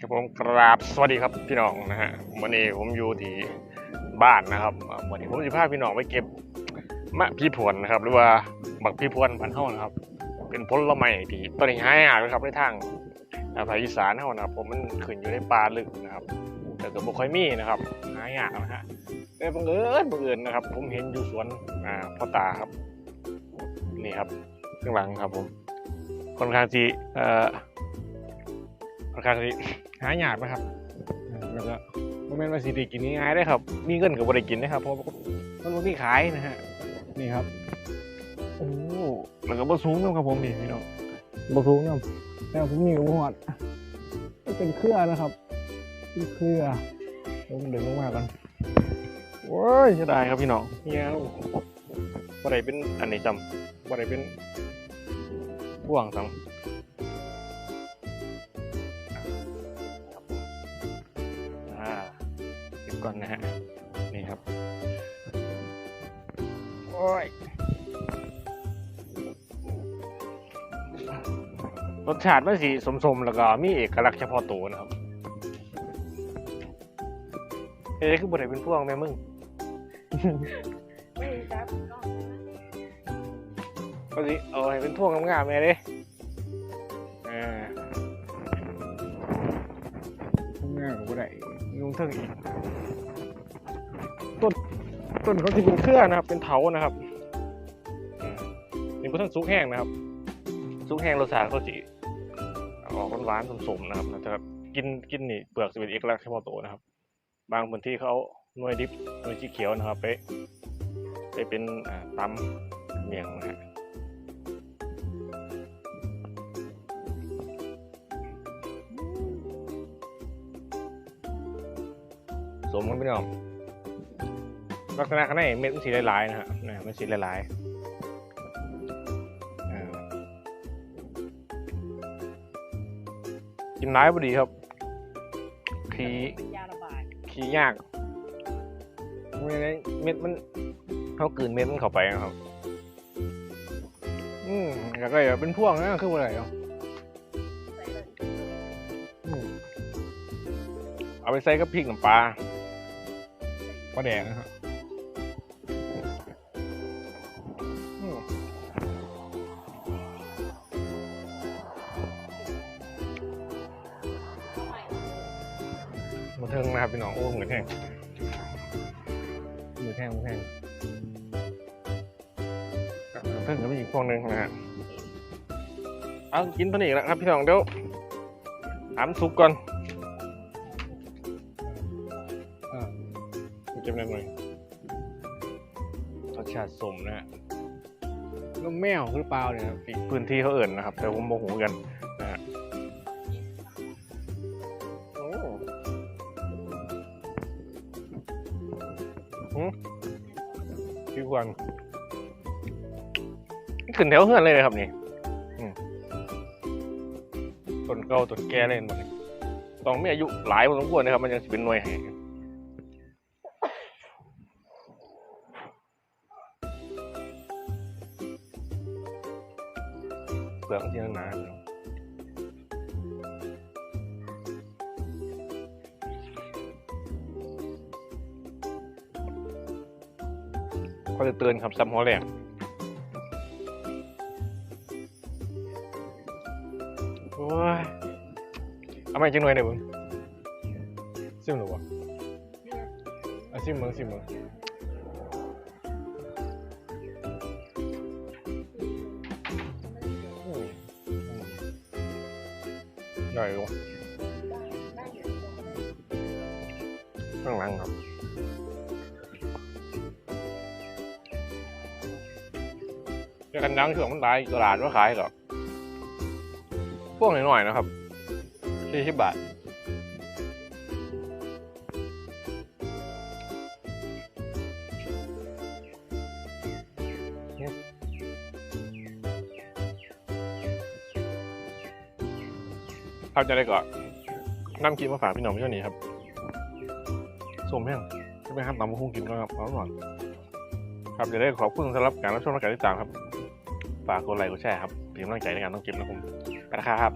ครับผมกราบสวัสดีครับพี่น้องนะฮะวันนี้ผมอยู่ที่บ้านนะครับวันนี้ผมจะพาพี่น้องไปเก็บมะพี่พวนนะครับ หรือว่าบักพี่พวนพันเท่านะครับ เป็นผลไม้ที่ตอนนี้หายากนะครับในทางภาคอีสานเท่านะครับ ผมมันขึ้นอยู่ในป่าลึกนะครับ แต่ก็บ่ค่อยมีนะครับหายากนะฮะแต่บังเอิญบังเอิญนะครับ ผมเห็นอยู่สวนอ่าพ่อตาครับ นี่ครับข้างหลังครับผมค่อนข้างที่เอ่อค่อนข้างที่ หายากนะครับอ่าแล้วก็โมเมนต์ว่าสิได้กินง่ายๆได้ครับ มีเงินก็บ่ได้กินนะครับ เพราะว่ามันบ่มีขายนะฮะ นี่ครับ โอ้แล้วก็บ่สูงนำครับผมนี่พี่น้องบ่สูงนำแต่ผมมีอุหอดเป็นเครือนะครับเป็นเครือผมดึงลงมากันโอ้ยเสียดายครับพี่น้องเงี้ยบ่ได้เป็นอันนี้จำบ่ได้เป็นบ่วงจำ อ้ยรสชาติมันสีสมๆ แล้วก็มีเอกลักษณ์เฉพาะตัวนะครับเอ้ยคือบริเป็นพวงแม่มึงไม่จับกล้องนะก็สิเอาให้เป็นพวงงามๆแม่เด้อ่าง่ายกว่าได้ลุงเทิงอีกต้น ต้นเขาที่เป็นเครือนะครับ เป็นเถานะครับอืมนี่เป็นต้นซุกแห้งนะครับซุกแห้งรสชาติเขาสีออกหวานๆสมๆนะครับแล้วจะกินกินนี่เปลือกจะเป็นเอกลักษณ์เฉพาะตัวนะครับ บางพื้นที่เขาหน่วยดิบหน่วยสีเขียวนะครับ ไปไปเป็นอ่าเมียงนะฮะสมกันไปน้อง ลักษณะข้างในเม็ดมันสีหลายๆนะฮะนะมันสีหลายๆอ่ากินร้ายพอดีครับ ขี้เป็นยาระบายขี้ยากเม็ดเม็ดมันเขากลืนเม็ดมันเข้าไปนะครับ อืมแล้วก็อย่าเป็นพวงนะคืออะไรเนาะใส่เลยอืมเอาไปใส่กับพริกน้ำปลาปลาแดงนะครับ ทิงนะครับพี่น้องโอ้เหมือนแห้งเหมือนแห้งเหมือนแห้งอะเทิงก็มีอีกพวงหนึ่งนะฮะเอากินตัวนี้อีกแล้วครับพี่น้องเดี๋ยวถามซุปก่อนอ่าเก็บหน่อยรสชาติสมนะฮะ นมแมวหรือเปล่าเนี่ยอีกพื้นที่เขาเอิ่นนะครับ แต่ผมโมโหกัน พี่ควันขึ้นแถวเฮือนเลยนะครับนี่ต้นเก่าต้นแก่เลยหมดนี่ต้องมีอายุหลายพอสมควรนะครับ มันยังเป็นหน่วยให้เปลือกมันที่หนาๆ อยู่เขาจะเตือนครับซ้ำหัวแหลกโอ้ยเอาไม่จังหน่วยหน่อยมึงซิมหรือวะอะซิมมึงซิมมึงใหญ่กว่าต้อยู่ข้างหลังครับ จ้ากันดังช่วงมันตายตลาดว่าขายหรอกพวกหน่อยๆนะครับสี่สิบบาทครับจะได้ก่อนน้ำกินมาฝากพี่น้องพี่เจ้านี้ครับสมแห้งจะไปห้ามตามมาคุ้งกินก็ครับเอาหน่อยครับจะได้ขอบคุณสำหรับการรับชมและการติดตามครับ ฝากกดไลค์กดแชร์ครับเป็นกำลังใจในการต้องเก็บนะผมไปนะครับ